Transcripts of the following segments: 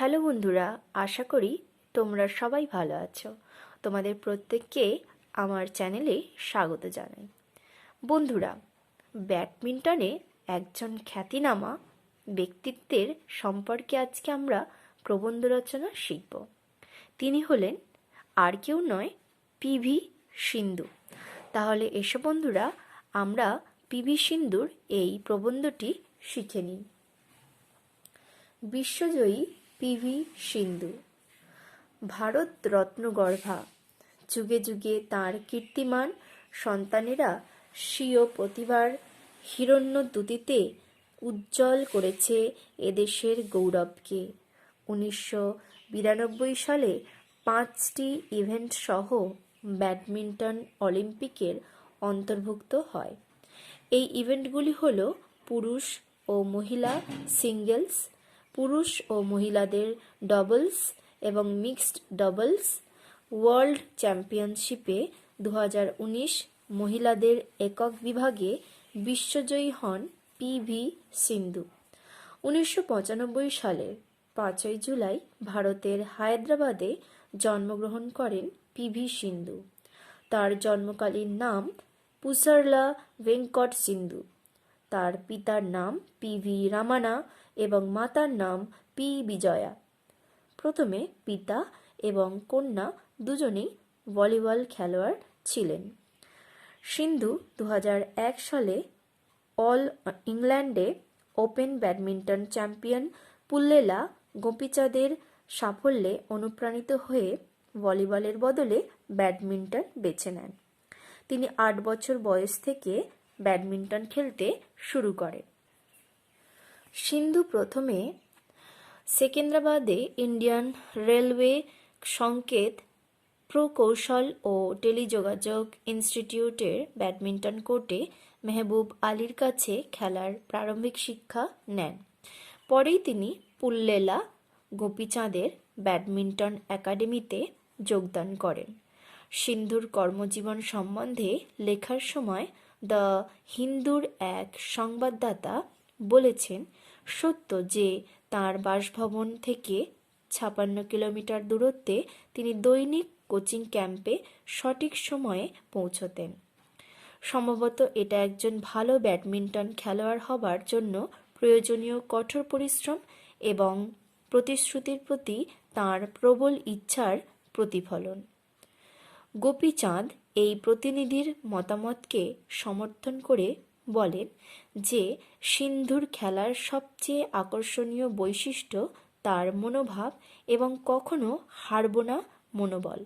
Hello বন্ধুরা, আশা করি তোমরা সবাই ভালো আছো। তোমাদের প্রত্যেককে আমার চ্যানেলে স্বাগত জানাই। বন্ধুরা, ব্যাডমিন্টনে একজন খ্যাতিনামা ব্যক্তিত্বের সম্পর্কে আজকে আমরা প্রবন্ধ রচনা শিখব। তিনি হলেন আর কেউ নয় পিভি সিন্ধু। তাহলে এসো বন্ধুরা, আমরা পিভি সিন্ধুর এই প্রবন্ধটি শিখে নিই। বিশ্বজয়ী পিভি সিন্ধু। ভারত রত্নগর্ভা যুগে যুগে তার কীর্তিমান সন্তানেরা স্বীয় প্রতিভার হিরণ্যদ্যুতিতে উজ্জ্বল করেছে এদেশের গৌরবকে। উনিশশো বিরানব্বই সালে পাঁচটি ইভেন্ট সহ ব্যাডমিন্টন অলিম্পিকের অন্তর্ভুক্ত হয়। এই ইভেন্টগুলি হল পুরুষ ও মহিলা সিঙ্গেলস পুরুষ ও মহিলাদের ডাবলস এবং মিক্সড ডবলস ওয়ার্ল্ড চ্যাম্পিয়নশিপে দু হাজার উনিশ মহিলাদের একক বিভাগে বিশ্বজয়ী হন পিভি সিন্ধু। উনিশশো সালের পাঁচই জুলাই ভারতের হায়দ্রাবাদে জন্মগ্রহণ করেন পিভি সিন্ধু। তার জন্মকালীন নাম পুসারলা ভেঙ্কট সিন্ধু। তার পিতার নাম পিভি রামানা এবং মাতার নাম পি বিজয়া। প্রথমে পিতা এবং কন্যা দুজনেই ভলিবল খেলোয়াড় ছিলেন। সিন্ধু দু হাজার এক সালে অল ইংল্যান্ডে ওপেন ব্যাডমিন্টন চ্যাম্পিয়ন পুল্লেলা গোপীচাঁদের সাফল্যে অনুপ্রাণিত হয়ে ভলিবলের বদলে ব্যাডমিন্টন বেছে নেন। তিনি আট বছর বয়স থেকে ব্যাডমিন্টন খেলতে শুরু করেন। সিন্ধু প্রথমে সেকেন্দ্রাবাদে ইন্ডিয়ান রেলওয়ে সংকেত, প্রকৌশল ও টেলিযোগাযোগ ইনস্টিটিউটের ব্যাডমিন্টন কোর্টে মেহবুব আলীর কাছে খেলার প্রারম্ভিক শিক্ষা নেন। পরেই তিনি পুল্লেলা গোপীচাঁদের ব্যাডমিন্টন একাডেমিতে যোগদান করেন। সিন্ধুর কর্মজীবন সম্বন্ধে লেখার সময় দ্য হিন্দুর এক সংবাদদাতা বলেছেন, সত্য যে তার বাসভবন থেকে ছাপান্ন কিলোমিটার দূরত্বে তিনি দৈনিক কোচিং ক্যাম্পে সঠিক সময়ে পৌঁছতেন। সম্ভবত এটা একজন ভালো ব্যাডমিন্টন খেলোয়াড় হবার জন্য প্রয়োজনীয় কঠোর পরিশ্রম এবং প্রতিশ্রুতির প্রতি তার প্রবল ইচ্ছার প্রতিফলন। গোপীচাঁদ এই প্রতিনিধির মতামতকে সমর্থন করে বলেন যে সিন্ধুর খেলার সবচেয়ে আকর্ষণীয় বৈশিষ্ট্য তার মনোভাব এবং কখনো হারব না মনোবল।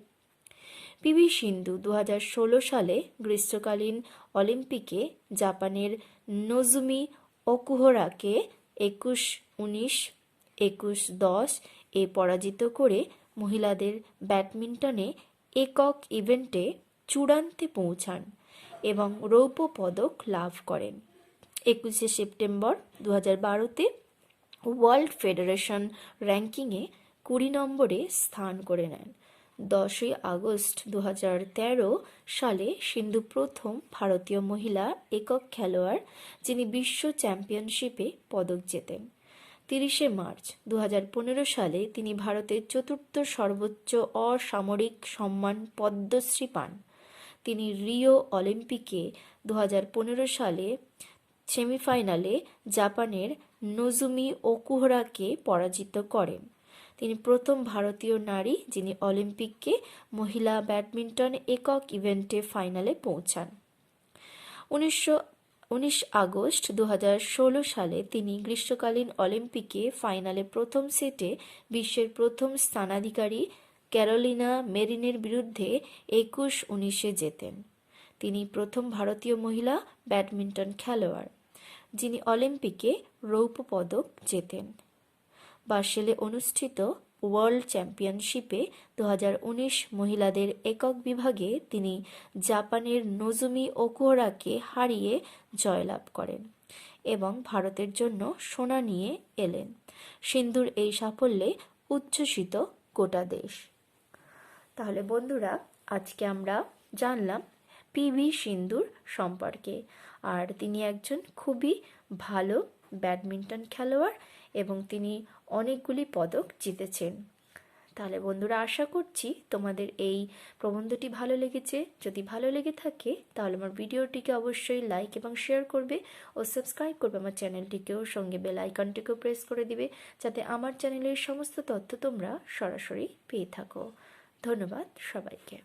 পিভি সিন্ধু দু হাজার ষোলো সালে গ্রীষ্মকালীন অলিম্পিকে জাপানের নজুমি ওকুহরাকে একুশ উনিশ, একুশ দশ এ পরাজিত করে মহিলাদের ব্যাডমিন্টনে একক ইভেন্টে চূড়ান্তে পৌঁছান। এবং রৌপ্য পদক লাভ করেন। একুশে সেপ্টেম্বর দু হাজার বারোতে ওয়ার্ল্ড ফেডারেশন র্যাঙ্কিংয়ে কুড়ি নম্বরে স্থান করে নেন। দশই আগস্ট দু তেরো সালে সিন্ধু প্রথম ভারতীয় মহিলা একক খেলোয়াড় যিনি বিশ্ব চ্যাম্পিয়নশিপে পদক জেতেন। তিরিশে মার্চ দু পনেরো সালে তিনি ভারতের চতুর্থ সর্বোচ্চ অসামরিক সম্মান পদ্মশ্রী পান। তিনি রিও অলিম্পিকে দু হাজার পনেরো সালে সেমিফাইনালে জাপানের নজুমি ওকুহরাকে পরাজিত করেন। তিনি প্রথম ভারতীয় নারী যিনি অলিম্পিককে মহিলা ব্যাডমিন্টন একক ইভেন্টে ফাইনালে পৌঁছান। উনিশশো, উনিশ আগস্ট দু হাজার ষোলো সালে তিনি গ্রীষ্মকালীন অলিম্পিকে ফাইনালে প্রথম সেটে বিশ্বের প্রথম স্থানাধিকারী ক্যারোলিনা মেরিনের বিরুদ্ধে একুশ উনিশে জেতেন। তিনি প্রথম ভারতীয় মহিলা ব্যাডমিন্টন খেলোয়াড়, যিনি অলিম্পিকে রৌপ্য পদক জেতেন। বার্সেলে অনুষ্ঠিত ওয়ার্ল্ড চ্যাম্পিয়নশিপে দু হাজার উনিশ মহিলাদের একক বিভাগে তিনি জাপানের নজুমি ওকুহরাকে হারিয়ে জয়লাভ করেন এবং ভারতের জন্য সোনা নিয়ে এলেন। সিন্ধুর এই সাফল্যে উচ্ছ্বসিত গোটা দেশ। তাহলে বন্ধুরা, আজকে আমরা জানলাম পিভি সিন্ধুর সম্পর্কে। আর তিনি একজন খুবই ভালো ব্যাডমিন্টন খেলোয়াড় এবং তিনি অনেকগুলি পদক জিতেছেন। তাহলে বন্ধুরা, আশা করছি তোমাদের এই প্রবন্ধটি ভালো লেগেছে। যদি ভালো লেগে থাকে, তাহলে আমার ভিডিওটিকে অবশ্যই লাইক এবং শেয়ার করবে ও সাবস্ক্রাইব করবে আমার চ্যানেলটিকেও। সঙ্গে বেল আইকনটিকেও প্রেস করে দিবে, যাতে আমার চ্যানেলের সমস্ত তথ্য তোমরা সরাসরি পেয়ে থাকো। ধন্যবাদ সবাইকে।